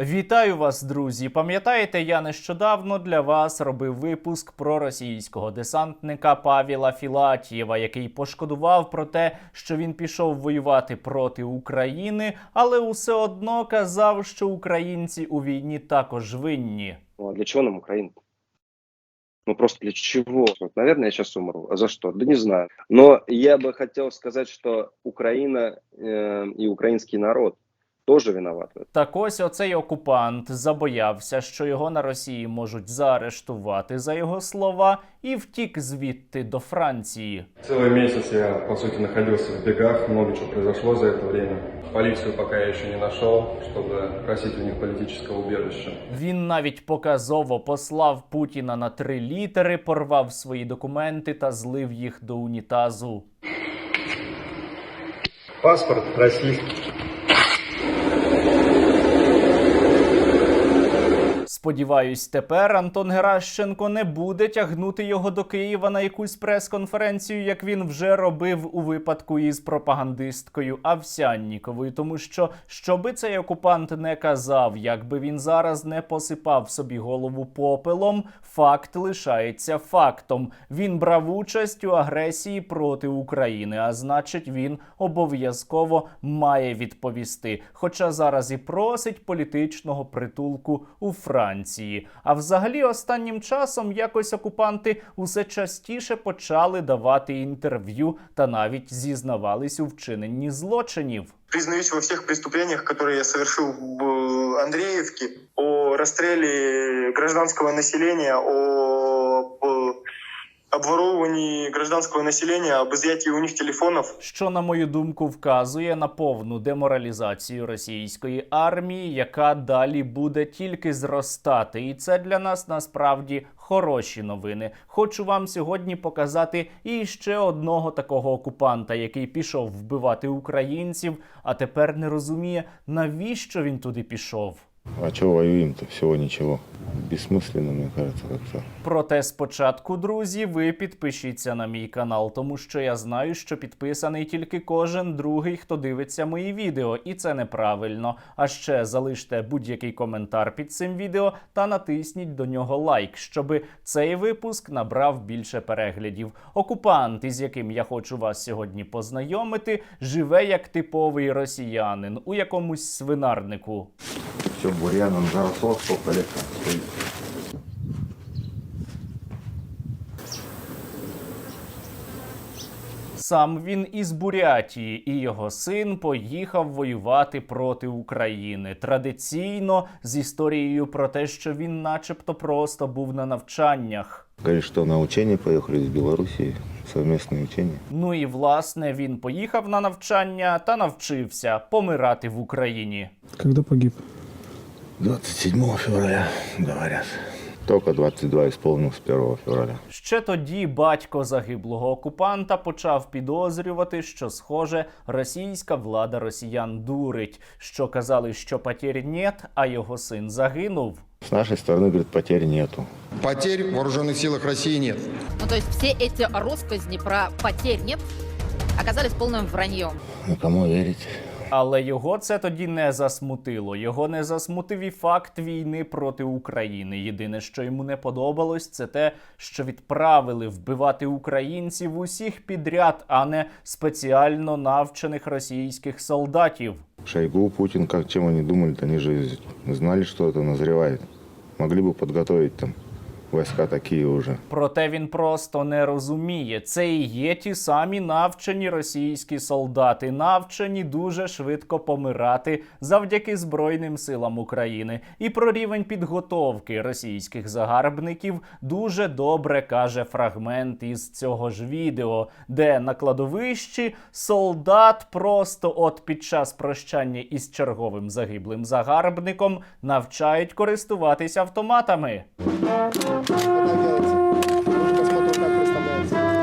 Вітаю вас, друзі! Пам'ятаєте, я нещодавно для вас робив випуск про російського десантника Павіла Філатієва, який пошкодував про те, що він пішов воювати проти України, але усе одно казав, що українці у війні також винні. Ну, а для чего нам Украина? Ну просто для чего? Вот, наверное, я сейчас умру. А за что? Да не знаю. Но я бы хотел сказать, что Украина э, и украинский народ тоже виноваты. Так ось оцей окупант забоявся, що його на Росії можуть заарештувати за його слова, і втік звідти до Франції. Целый месяц я, по сути, находился в бегах, много чего произошло за это время. Полицию пока я еще не нашел, чтобы просить у них политического убежища. Він навіть показово послав Путіна на три літери, порвав свої документи та злив їх до унітазу. Паспорт российский. Сподіваюсь, тепер Антон Геращенко не буде тягнути його до Києва на якусь прес-конференцію, як він вже робив у випадку із пропагандисткою Авсянніковою. Тому що що би цей окупант не казав, якби він зараз не посипав собі голову попелом, факт лишається фактом. Він брав участь у агресії проти України, а значить, він обов'язково має відповісти. Хоча зараз і просить політичного притулку у Франції. А взагалі, останнім часом якось окупанти усе частіше почали давати інтерв'ю та навіть зізнавались у вчиненні злочинів. признаюсь во всіх преступленнях, які я совершив в Андріївці, Андреевке, о розстрілі гражданського населення. о обворовывании гражданского населения, об изъятии у них телефонов. що, на мою думку, вказує на повну деморалізацію російської армії, яка далі буде тільки зростати. І це для нас насправді хороші новини. Хочу вам сьогодні показати і ще одного такого окупанта, який пішов вбивати українців, а тепер не розуміє, навіщо він туди пішов. А чего воюем-то? Всего ничего. Бессмысленно, мне кажется, как-то. Проте спочатку, друзі, ви підпишіться на мій канал, тому що я знаю, що підписаний тільки кожен другий, хто дивиться мої відео, і це неправильно. А ще залиште будь-який коментар під цим відео та натисніть до нього лайк, щоби цей випуск набрав більше переглядів. Окупант, із яким я хочу вас сьогодні познайомити, живе як типовий росіянин у якомусь свинарнику. Все бурьяном заросло, сколько лет там стоит. Сам він із Бурятії, і його син поїхав воювати проти України. Традиційно з історією про те, що він, начебто, просто був на навчаннях. Говорит, что на учение поехали из Белоруссии, совместные учения. Ну і власне він поїхав на навчання та навчився помирати в Україні. Когда погиб? 27 февраля, говорят. Только 22 исполнилось 1 февраля. Ще тоді батько загиблого окупанта почав підозрювати, що, схоже, російська влада росіян дурить, що казали, що потерь нет, а його син загинув. С нашей стороны, говорит, потерь нету. Потерь в вооруженных силах России нет. Ну, то есть все эти россказни про потерь нет оказались полным враньем. Ну, кому верить? Але його це тоді не засмутило. Його не засмутив і факт війни проти України. Єдине, що йому не подобалось, це те, що відправили вбивати українців усіх підряд, а не спеціально навчених російських солдатів. Шойгу, Путин, как чем они думали-то, они же знали, что это назревает. Могли бы подготовить там войска такие уже. Проте він просто не розуміє. Це і є ті самі навчені російські солдати, навчені дуже швидко помирати завдяки Збройним силам України. І про рівень підготовки російських загарбників дуже добре каже фрагмент із цього ж відео, де на кладовищі солдат просто от під час прощання із черговим загиблим загарбником навчають користуватися автоматами.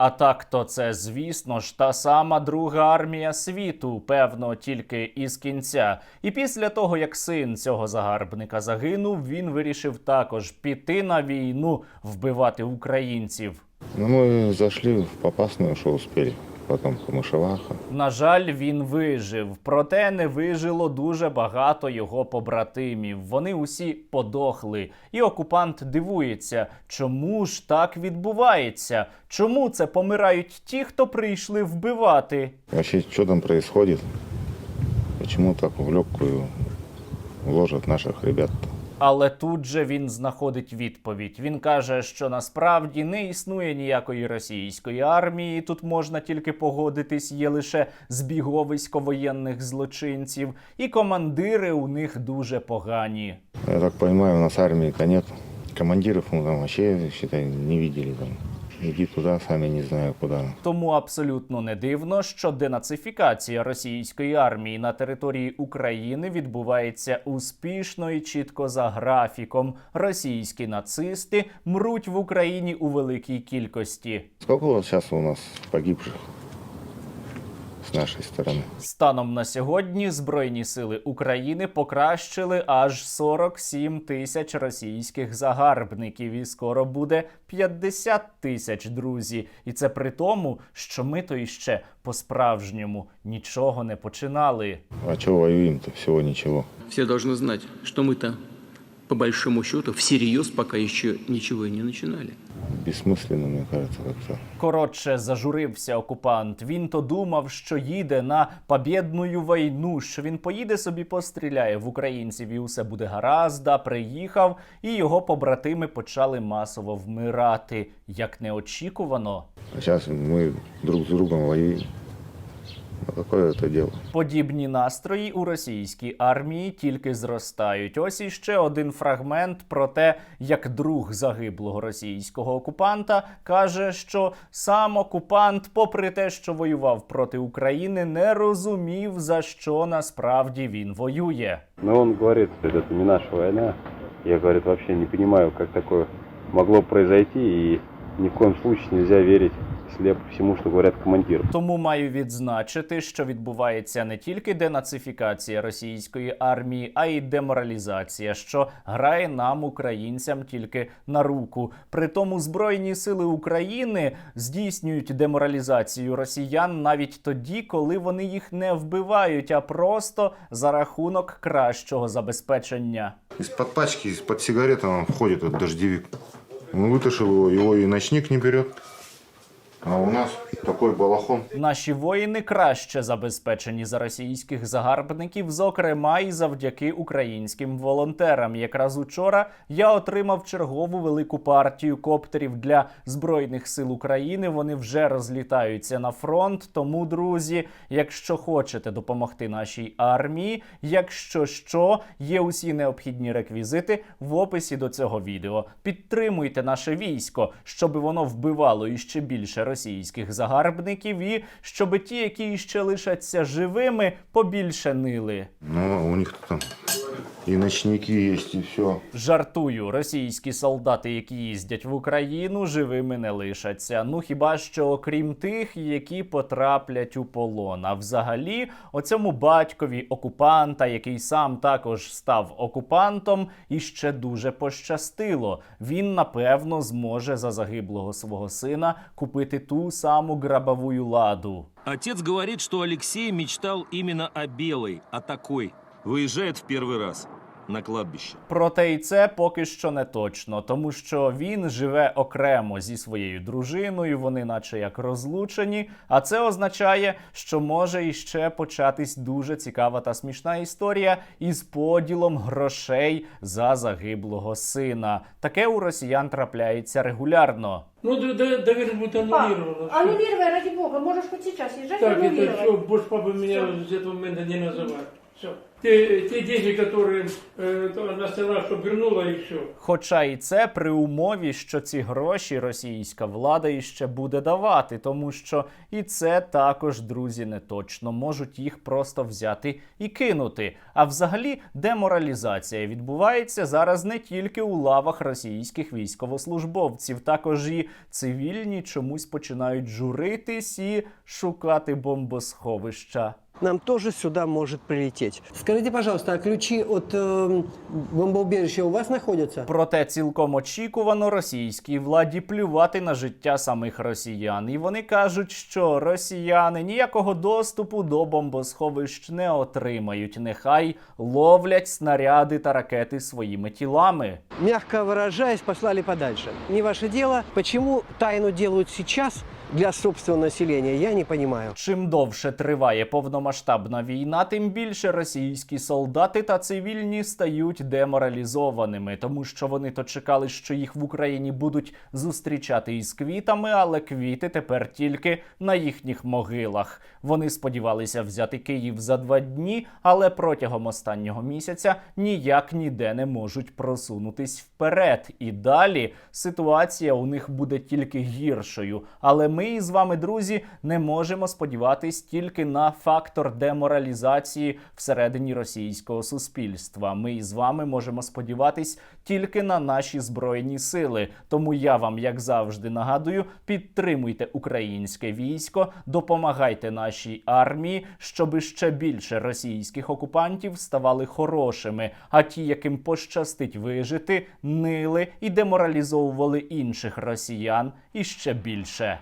А так то це, звісно ж, та сама друга армія світу, певно, тільки із кінця. І після того, як син цього загарбника загинув, він вирішив також піти на війну, вбивати українців. Ну, ми зайшли в попасне, що успели. Потом Камышеваха. На жаль, він вижив, проте не вижило дуже багато його побратимів. Вони усі подохли. І окупант дивується, чому ж так відбувається? Чому це помирають ті, хто прийшли вбивати? Вообще, что там происходит? Почему так в легкую ложат наших ребят-то? Але тут же він знаходить відповідь. Він каже, що насправді не існує ніякої російської армії. Тут можна тільки погодитись, є лише збіговисько воєнних злочинців, і командири у них дуже погані. Я так розумію, у нас армії та нет. Командирів ми там вообще, считай, не видели там. Иди туда, самі не знаю куди. Тому абсолютно не дивно, що денацифікація російської армії на території України відбувається успішно і чітко за графіком. Російські нацисти мруть в Україні у великій кількості. Скільки зараз у нас погибших с нашей стороны? Станом на сьогодні Збройні сили України покращили аж 47 тисяч російських загарбників, і скоро буде 50 тисяч друзі. І це при тому, що ми то іще по-справжньому нічого не починали. А что воюем-то? Всего ничего. Все должны знать, что мы-то, по большому счету, всерьез пока еще ничего и не начинали. Бессмысленно, мне кажется, как-то. Коротше, зажурився окупант. Він то думав, що їде на побєдну війну, що він поїде собі постріляє в українців і усе буде гаразд. Приїхав, і його побратими почали масово вмирати. Як неочікувано. А сейчас мы друг с другом воюем. Ну, какое это дело? Подібні настрої у російській армії тільки зростають. Ось іще один фрагмент про те, як друг загиблого російського окупанта каже, що сам окупант, попри те, що воював проти України, не розумів за що насправді він воює. Но он говорит, что это не наша война. Я, говорит, вообще не понимаю, как такое могло произойти, и ни в коем случае нельзя верить слепо всему, что говорят командиры. Тому маю відзначити, що відбувається не тільки денацифікація російської армії, а й деморалізація, що грає нам, українцям, тільки на руку. Притому збройні сили України здійснюють деморалізацію росіян навіть тоді, коли вони їх не вбивають, а просто за рахунок кращого забезпечення. Из-под пачки, из-под сигареты он входит этот дождевик. Он вытащил его, его и ночник не берет. А у нас такой балахон. Наші воїни краще забезпечені за російських загарбників, зокрема і завдяки українським волонтерам. Якраз учора я отримав чергову велику партію коптерів для збройних сил України. Вони вже розлітаються на фронт. Тому, друзі, якщо хочете допомогти нашій армії, якщо що, є усі необхідні реквізити в описі до цього відео. Підтримуйте наше військо, щоб воно вбивало іще більше російських загарбників, і щоб ті, які ще лишаться живими, побільше нили. Ну, у них там и ночники есть, и все. Жартую, російські солдати, які їздять в Україну, живими не лишаться. Ну хіба що окрім тих, які потраплять у полон. А взагалі, оцьому батькові окупанта, який сам також став окупантом, і ще дуже пощастило. Він напевно зможе за загиблого свого сина купити ту самую гробовую ладу. Отец говорит, что Алексей мечтал именно о белой, о такой. Выезжает в первый раз на кладбище. Проте і це поки що не точно, тому що він живе окремо зі своєю дружиною, вони наче як розлучені. А це означає, що може іще початись дуже цікава та смішна історія із поділом грошей за загиблого сина. Таке у росіян трапляється регулярно. Ну, д- д- доверие будет аннулировано. Пап, аннулировай, ради бога, можешь хоть сейчас езжать Так, это аннулировать. все, больше папа меня с этого момента не называет. Те, те деньги, которые э, она сказала, что вернула, все. Хоча і це при умові, що ці гроші російська влада іще буде давати, тому що і це також, друзі, не точно можуть їх просто взяти і кинути. А взагалі, деморалізація відбувається зараз не тільки у лавах російських військовослужбовців, також і цивільні чомусь починають журитись і шукати бомбосховища. Нам тоже сюда может прилететь. Скажите, пожалуйста, а ключи от э, бомбоубежища у вас находятся? Проте цілком очікувано російській владі плювати на життя самих росіян. І вони кажуть, що росіяни ніякого доступу до бомбосховищ не отримають. Нехай ловлять снаряди та ракети своїми тілами. Мягко выражаясь, послали подальше. Не ваше дело. Почему тайну делают сейчас для собственного населения, я не понимаю. Чим довше триває повномасштабна війна, тим більше російські солдати та цивільні стають деморалізованими, тому що вони то чекали, що їх в Україні будуть зустрічати із квітами, але квіти тепер тільки на їхніх могилах. Вони сподівалися взяти Київ за два дні, але протягом останнього місяця ніяк ніде не можуть просунутись вперед. І далі ситуація у них буде тільки гіршою. Але ми із вами, друзі, не можемо сподіватись тільки на фактор деморалізації всередині російського суспільства. Ми із вами можемо сподіватись тільки на наші збройні сили. Тому я вам, як завжди, нагадую, підтримуйте українське військо, допомагайте нашій армії, щоб ще більше російських окупантів ставали хорошими. А ті, яким пощастить вижити, нили і деморалізовували інших росіян іще більше.